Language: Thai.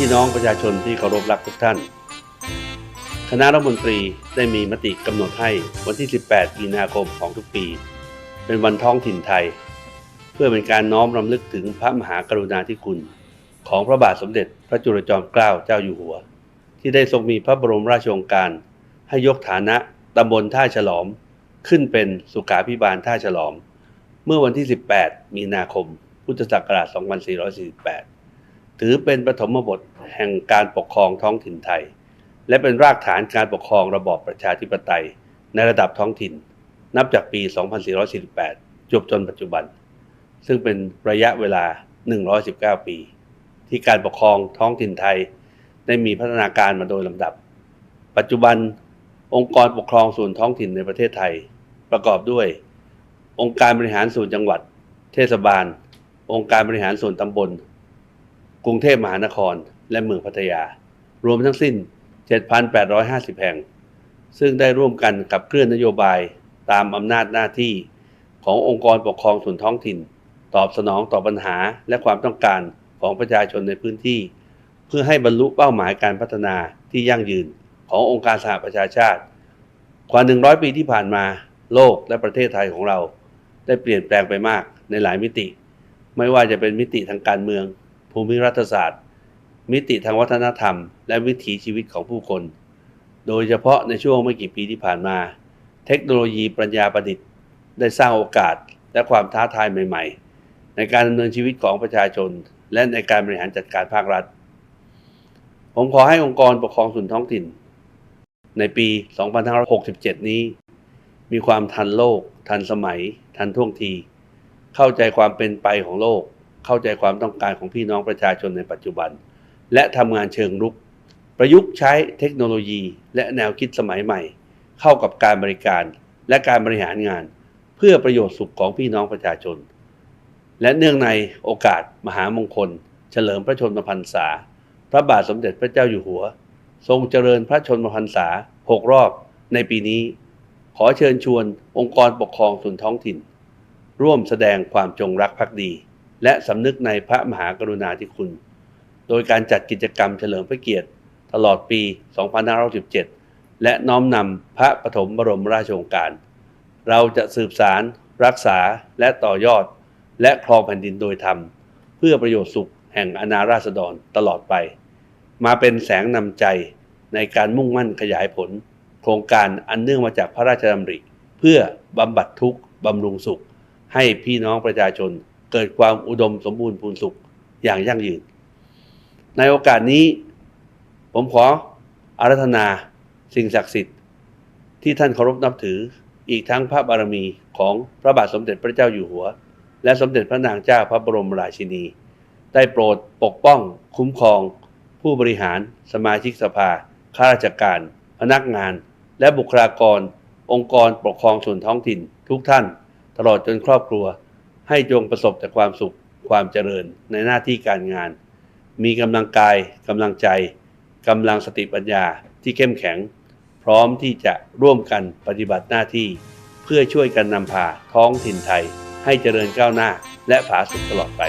พี่น้องประชาชนที่เคารพรักทุกท่าน คณะรัฐมนตรีได้มีมติกำหนดให้วันที่ 18 มีนาคมของทุกปี เป็นวันท้องถิ่นไทย เพื่อเป็นการน้อมรำลึกถึงพระมหากรุณาธิคุณ ของพระบาทสมเด็จพระจุลจอมเกล้าเจ้าอยู่หัว ที่ได้ทรงมีพระบรมราชโองการ ให้ยกฐานะตำบลท่าฉลอม ขึ้นเป็นสุขาพิบาลท่าฉลอม เมื่อวันที่ 18 มีนาคม พุทธศักราช 2448 ถือเป็นปฐมบทแห่งการปกครองท้องถิ่นไทย และเป็นรากฐานการปกครองระบอบประชาธิปไตย ในระดับท้องถิ่น นับจากปี 2448 จบจนปัจจุบัน ซึ่งเป็นระยะเวลา 119 ปี ที่การปกครองท้องถิ่นไทย ได้มีพัฒนาการมาโดยลำดับ ปัจจุบันองค์กรปกครองส่วนท้องถิ่นในประเทศไทย ประกอบด้วย องค์การบริหารส่วนจังหวัด เทศบาล องค์การบริหารส่วนตำบล กรุงเทพมหานครและเมืองพัทยา รวมทั้งสิ้น 7,850 แห่ง ซึ่งได้ร่วมกันกับเคลื่อนนโยบายตามอำนาจหน้าที่ขององค์กรปกครองส่วนท้องถิ่น ตอบสนองต่อปัญหาและความต้องการของประชาชนในพื้นที่ เพื่อให้บรรลุเป้าหมายการพัฒนาที่ยั่งยืนขององค์การสหประชาชาติกว่า 100 ปีที่ผ่านมา โลกและประเทศไทยของเรา ได้เปลี่ยนแปลงไปมากในหลายมิติ ไม่ว่าจะเป็นมิติทางการเมือง ภูมิรัฐศาสตร์ มิติทางวัฒนธรรม และวิถีชีวิตของผู้คน โดยเฉพาะในช่วงไม่กี่ปีที่ผ่านมา เทคโนโลยีปัญญาประดิษฐ์ ได้สร้างโอกาสและความท้าทายใหม่ ๆ ในการดำเนินชีวิตของประชาชน และในการบริหารจัดการภาครัฐ ผมขอให้องค์กรปกครองส่วนท้องถิ่น ในปี 2567 นี้ มีความทันโลก ทันสมัย ทันท่วงที เข้าใจความเป็นไปของโลก เข้าใจความต้องการของพี่น้องประชาชนในปัจจุบัน และทำงานเชิงรุก ประยุกต์ใช้เทคโนโลยี และแนวคิดสมัยใหม่ เข้ากับการบริการและการบริหารงาน เพื่อประโยชน์สุขของพี่น้องประชาชน และเนื่องในโอกาสมหามงคล เฉลิมพระชนมพรรษา พระบาทสมเด็จพระเจ้าอยู่หัว ทรงเจริญพระชนมพรรษา6รอบในปีนี้ ขอเชิญชวนองค์กรปกครองส่วนท้องถิ่น ร่วมแสดงความจงรักภักดี และสำนึกในพระมหากรุณาธิคุณ โดยการจัดกิจกรรมเฉลิมพระเกียรติ ตลอดปี 2517และน้อมนำพระปฐมบรมราชโองการ เราจะสืบสาร รักษาและต่อยอด และครองแผ่นดินโดยธรรม เพื่อประโยชน์สุขแห่งอาณาราษฎรตลอดไป มาเป็นแสงนำใจในการมุ่งมั่นขยายผล โครงการอันเนื่องมาจากพระราชดำริ เพื่อบำบัดทุกข์บำรุงสุข ให้พี่น้องประชาชน เกิดความอุดมสมบูรณ์พูนสุขอย่างยั่งยืน ในโอกาสนี้ ผมขออารัธนาสิ่งศักดิ์สิทธิ์ ที่ท่านเคารพนับถืออีกทั้งพระบารมีของพระบาทสมเด็จพระเจ้าอยู่หัว และสมเด็จพระนางเจ้าพระบรมราชินี ได้โปรดปกป้องคุ้มครอง ผู้บริหารสมาชิกสภาข้าราชการ พนักงาน และบุคลากร องค์กรปกครองส่วนท้องถิ่น ทุกท่าน ตลอดจนครอบครัว ให้จงประสบแต่ความสุขความเจริญในหน้าที่การงาน มีกำลังกายกำลังใจกำลังสติปัญญาที่เข้มแข็ง พร้อมที่จะร่วมกันปฏิบัติหน้าที่ เพื่อช่วยกันนำพาท้องถิ่นไทย ให้เจริญก้าวหน้า และผาสุกตลอดไป